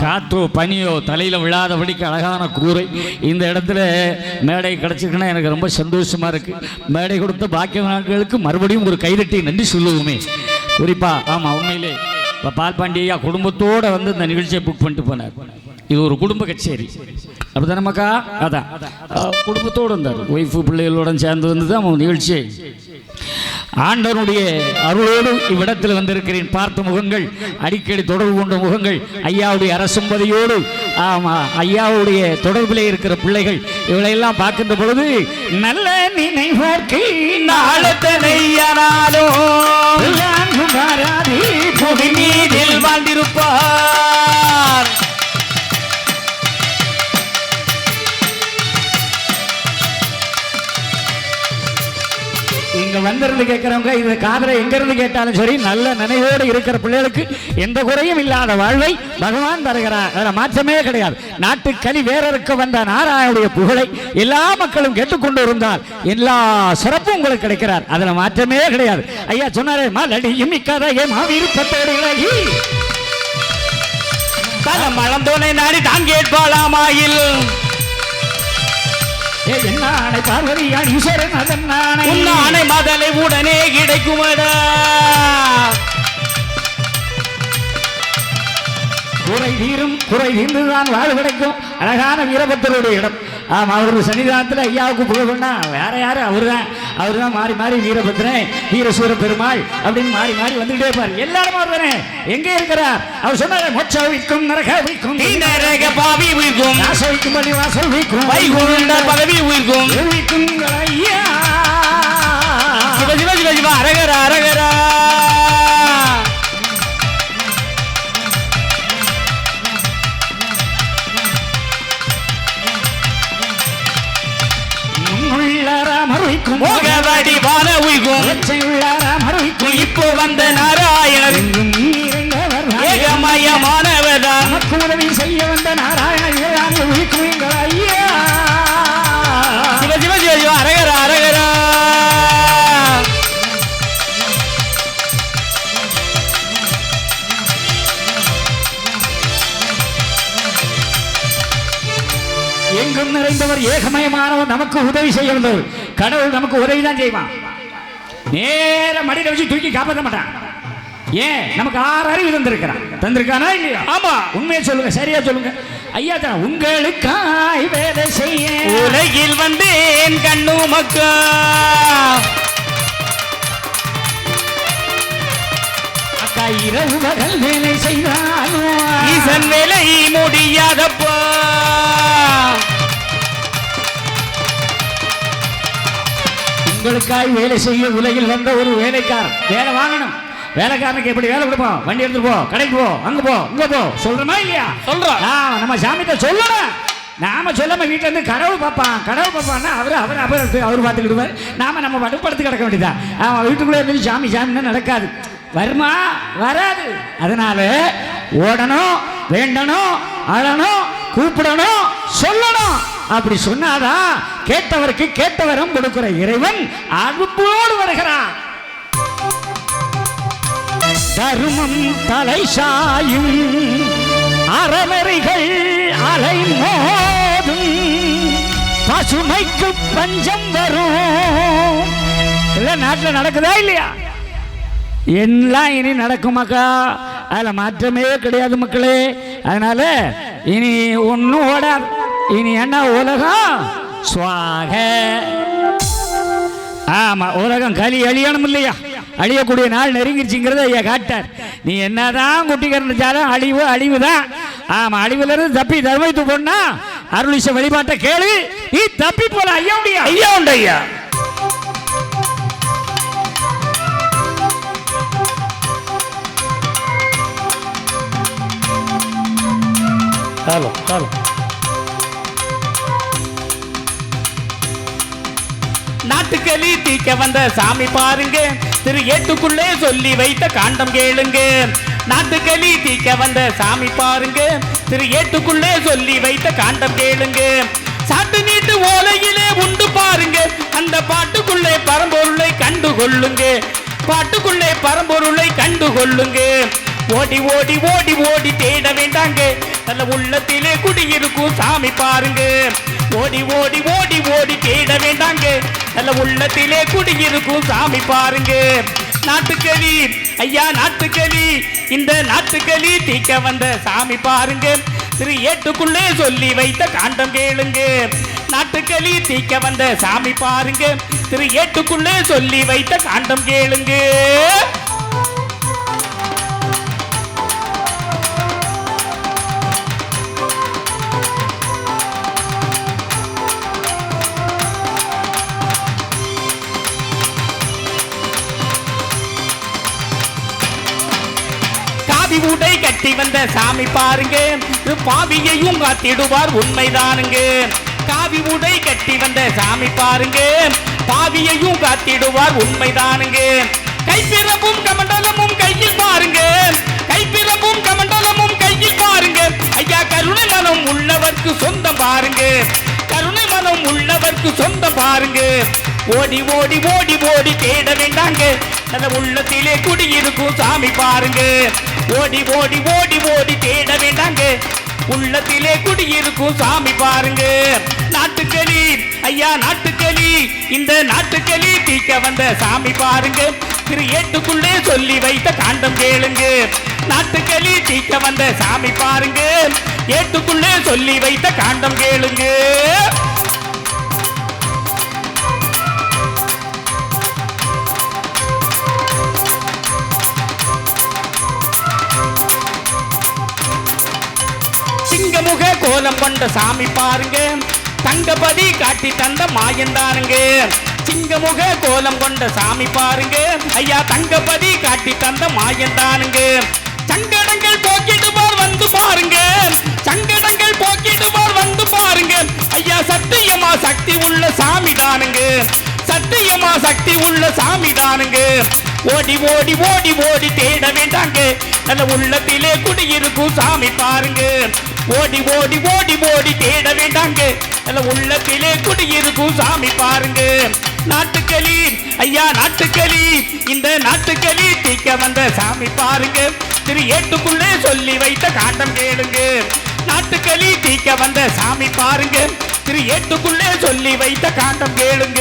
காற்றோ பனியோ தலையில் விழாதபடிக்கு அழகான கூரை. இந்த இடத்துல மேடை கிடச்சிருக்குன்னா எனக்கு ரொம்ப சந்தோஷமா இருக்கு. மேடை கொடுத்த பாக்கியவான்களுக்கு மறுபடியும் ஒரு கைதட்டி நன்றி சொல்லுவோமே. குறிப்பா ஆமா உண்மையிலே இப்போ பால் பாண்டியா குடும்பத்தோட வந்து இந்த நிகழ்ச்சியை புக் பண்ணிட்டு போனார். இது ஒரு குடும்ப கச்சேரி. அப்படிதானே மக்கா? அதான். குடும்பத்தோடு இருந்தார் ஒய்ஃபு பிள்ளைகளோட சேர்ந்து வந்து தான் அவன் நிகழ்ச்சியை. ஆண்டவனுடைய அருளோடு இவ்விடத்தில் வந்திருக்கிறேன். பார்த்த முகங்கள் அடிக்கடி தொடர்பு கொண்ட முகங்கள் ஐயாவுடைய அரசும்பதியோடு ஆமா ஐயாவுடைய தொடர்பிலே இருக்கிற பிள்ளைகள் இவளையெல்லாம் பார்க்கின்ற பொழுது நல்ல நினைவோர்க்கு நாளத்தனையனாலோ புவி நீரில் வாழ்ந்திருப்பார். இங்க வந்திருந்து கேட்கிறவங்க இந்த காதலை எங்கிருந்து கேட்டாலும் சரி நல்ல நினைவோடு இருக்கிற பிள்ளைகளுக்கு எந்த குறையும் இல்லாத வாழ்வை பகவான் தருகிறார். அதுல மாற்றமே கிடையாது. நாட்டு கலி வந்த நாராயணுடைய புகழை எல்லா மக்களும் கேட்டுக்கொண்டு இருந்தால் எல்லா சிறப்பும் உங்களுக்கு கிடைக்கிறார். அதுல மாற்றமே கிடையாது. ஐயா சொன்னாரே மலடியும் ஏ மாவிருப்பத்தோடு இழகி தல மலந்தோனை நாடி தான் கேட்பாளாமாயில் ஏ என்ன ஆணை பார்வதியான் ஈஸ்வரன் அதன் ஆணை உன்னானை மதலை உடனே கிடைக்குமடா. குறை தீரும் குறை தீர்ந்துதான் வாழ் கிடைக்கும். அழகான வீரபத்திரருடைய இடம். ஆமா அவரு சன்னிதானத்தில் ஐயாவுக்கு புகழ்னா வேற யாரு? அவரு தான் அவரு தான் மாறி மாறி வீரபத்திரன் வீரசூர பெருமாள் அப்படின்னு மாறி மாறி வந்துகிட்டே இருப்பார். எல்லாரும் அவர் தானே எங்கே இருக்கிறார்? அவர் சொன்னார் மொச்ச வைக்கும் நரக வைக்கும் நரக பாவி உயிர்க்கும் நாச வைக்கும் பள்ளி வாசல் வைக்கும் வைகுண்ட பதவி உயிர்க்கும் வைக்கும் ஐயா. சிவ சிவ சிவ சிவ. அரகர அரகரா. நாயகன். ஏகமயமானவர்தான் நமக்கு உதவி செய்ய வந்த நாராயணன் சிவ சிவ சிவ சிவ அரகர அரகரா. எங்கும் நிறைந்தவர் ஏகமயமானவர் நமக்கு உதவி செய்ய வந்தவர். கடவுள் நமக்கு உதவி தான் செய்வான். நேர மடியில வச்சு தூக்கி காப்பாற்ற மாட்டான். ஏன்? நமக்கு ஆறு அறிவு தந்திருக்கிறான். தந்திருக்கானா இல்லையா? ஆமா. உண்மையை சொல்லுங்க சரியா சொல்லுங்க. ஐயா தான் உங்களுக்காய் வேலை செய்ய உலகில் வந்தேன் கண்ணு மக்கா. இரவு பகல் வேலை செய்தாலும். ஈசன் வேலை முடியாதப்பா. உங்களுக்காய் வேலை செய்ய உலகில் வந்த ஒரு வேலைக்காரன். வேலை வாங்கணும். வேலைக்காரனுக்கு எப்படி வேலை கொடுப்போம்? வண்டி எடுத்துட்டு போ கடைக்கு போ அங்க போ இங்க போ. சொல்றோமா இல்லையா? சொல்றோம். நம்ம சாமிகிட்ட சொல்லணும். நாம சொல்லாம வீட்டுல இருந்து கடவுள் பார்ப்பான். கடவுள் பார்ப்பான்னா அவர் அவர் அவர் அவர் பார்த்துக்கிடுவார். நாம நம்ம படுப்படுத்து கிடக்க வேண்டியதா? அவன் வீட்டுக்குள்ளே இருந்து சாமி சாமின்னு நடக்காது. வருமா? வராது. அதனால ஓடணும் வேண்டணும் அழணும் கூப்பிடணும் சொல்லணும். அப்படி சொன்னாதான் கேட்டவருக்கு கேட்டவரம் கொடுக்கிற இறைவன் அன்போடு வருகிறான். தர்மம் தலை சாயும் அறநெறிகள் அலை மோதும் பசுமைக்கு பஞ்சம் வரும் இல்ல நாட்டில் நடக்குதா இல்லையா? எல்லாம் இனி நடக்குமாக்கா? அதில் மாற்றமே கிடையாது மக்களே. அதனால இனி ஒன்றும் ஓடாது. இனி என்ன உலகம்? சுவாக. ஆமா உலகம் களி அழியணும் இல்லையா? அழியக்கூடிய நாள் நெருங்கிருச்சுங்கிறத ஐயா காட்டார். நீ என்னதான் குட்டி கரண்டிச்சாலும் அழிவு அழிவு தான் ஆமா அழிவுல இருந்து தப்பி தர்மத்து போனா அருளிச வழிபாட்டை கேளு. நீ தப்பி போல ஐயா முடியா ஐயா உண்டு ஐயா. Hello hello. நாட்டுக்களி தீக்க வந்த சாமி பாருங்க. திரு ஏட்டுக்குள்ளே சொல்லி வைத்த காண்டம் கேளுங்க. நாட்டுக்களி தீக்க வந்த சாமி பாருங்க. திரு ஏட்டுக்குள்ளே சொல்லி வைத்த காண்டம் கேளுங்க. சாட்டு நீட்டு ஓலையிலே உண்டு பாருங்க. அந்த பாட்டுக்குள்ளே பரம்பொருளை கண்டு கொள்ளுங்க. பாட்டுக்குள்ளே பரம்பொருளை கண்டு கொள்ளுங்க. ஓடி ஓடி ஓடி ஓடி தேட வேண்டாங்க. நல்ல உள்ளத்திலே குடியிருக்கும் சாமி பாருங்க. ஓடி ஓடி ஓடி ஓடி தேட வேண்டாங்க. நல்ல உள்ளத்திலே குடியிருக்கும் சாமி பாருங்க. நாட்டுக்களி ஐயா நாட்டுக்களி இந்த நாட்டுக்களி தீக்க வந்த சாமி பாருங்க. திரு ஏட்டுக்குள்ளே சொல்லி வைத்த காண்டம் கேளுங்க. நாட்டுக்களி தீக்க வந்த சாமி பாருங்க. திரு ஏட்டுக்குள்ளே சொல்லி வைத்த காண்டம் கேளுங்க. உடை கட்டி வந்த சாமி பாருங்க. பாவியையும் காத்திடுவார் உண்மைதானுங்க. காவி உடை கட்டி வந்த சாமி பாருங்க. பாவியையும் காத்திடுவார் உண்மைதானுங்க. கைப்பிறப்பும் கமண்டலமும் கையில் பாருங்க. கைப்பிறப்பும் கமண்டலமும் கையில் பாருங்க. ஐயா கருணை மனம் உள்ளவர்க்கு சொந்தம் பாருங்க. கருணை மனம் உள்ளவர்க்கு சொந்தம் பாருங்க. ஓடி ஓடி ஓடி ஓடி தேட வேண்டாங்க. நல்ல உள்ளத்திலே குடியிருக்கும் சாமி பாருங்க. ஓடி ஓடி ஓடி ஓடி தேட வேண்டாங்க. உள்ளத்திலே குடியிருக்கும் சாமி பாருங்க. நாட்டுக்களி ஐயா நாட்டுக்களி இந்த நாட்டுக்களி தீக்க வந்த சாமி பாருங்க. திரு ஏட்டுக்குள்ளே சொல்லி வைத்த காண்டம் கேளுங்க. நாட்டுக்களி தீக்க வந்த சாமி பாருங்க. ஏட்டுக்குள்ளே சொல்லி வைத்த காண்டம் கேளுங்க. சிங்கமுக கோலம் கொண்ட சாமி பாருங்க. தங்கபதி காட்டி தந்த மாயந்தானுங்க சிங்கமுக கோலம் கொண்ட சாமி பாருங்க. ஐயா தங்கபதி காட்டி தந்த மாயந்தானுங்க சங்கடங்கள் போக்கிடுவார் வந்து பாருங்க. சங்கடங்கள் போக்கிடுவார் வந்து பாருங்க. ஐயா சத்தியமா சக்தி உள்ள சாமி தானுங்க. சத்தியமா சக்தி உள்ள சாமி தானுங்க. ஓடி ஓடி ஓடி ஓடி தேட வேண்டாங்க. நல்ல உள்ளத்திலே குடியிருக்கும் சாமி பாருங்க. ஓடி ஓடி ஓடி ஓடி தேட வேண்டாங்க உள்ளத்திலே குடியிருக்கும் சாமி பாருங்க. நாட்டுக்களி ஐயா நாட்டுக்களி இந்த நாட்டுக்களி தீக்க வந்த சாமி பாருங்க. திரு ஏட்டுக்குள்ளே சொல்லி வைத்த காண்டம் கேளுங்க. நாட்டுக்களி தீக்க வந்த சாமி பாருங்க. திரு ஏட்டுக்குள்ளே சொல்லி வைத்த காண்டம் கேளுங்க.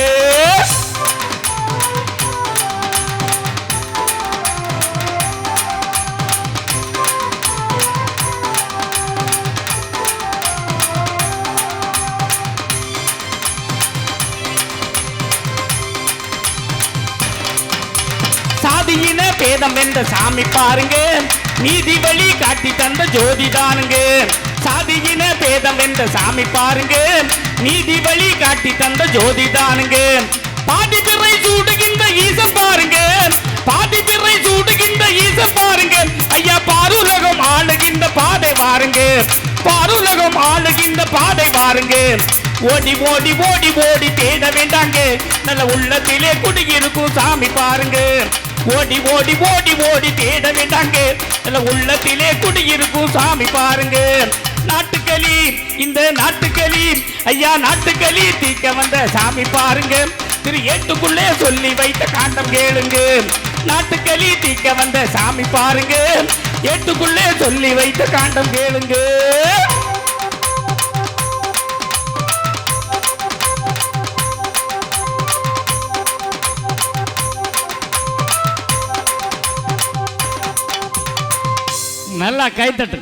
வேதம் என்ற சாமி பாருங்க. நீதி வழி காட்டி தந்த ஜோதி தானுங்க. சாதியின பேதம் என்ற சாமி பாருங்க. நீதி வழி காட்டி தந்த ஜோதி தானுங்க. பாதி பிறை சூடுகின்ற ஈசம் பாருங்க. பாதி பிறை சூடுகின்ற ஈசம் பாருங்க. ஐயா பாருலகம் ஆளுகின்ற பாதை பாருங்க பாருலகம் ஆளுகின்ற பாதை பாருங்க ஓடி ஓடி ஓடி ஓடி தேட வேண்டாங்க. நல்ல உள்ளத்திலே குடியிருக்கும் சாமி பாருங்க. ஓடி ஓடி ஓடி ஓடி தேட வேண்டாங்க உள்ளத்திலே குடியிருக்கும் சாமி பாருங்க. நாட்டுக்களி இந்த நாட்டுக்களி ஐயா நாட்டுக்களி தீக்க வந்த சாமி பாருங்க. திரு ஏட்டுக்குள்ளே சொல்லி வைத்த காண்டம் கேளுங்க. நாட்டுக்களி தீக்க வந்த சாமி பாருங்க. ஏட்டுக்குள்ளே சொல்லி வைத்த காண்டம் கேளுங்க. நல்லா கைத்தட்டு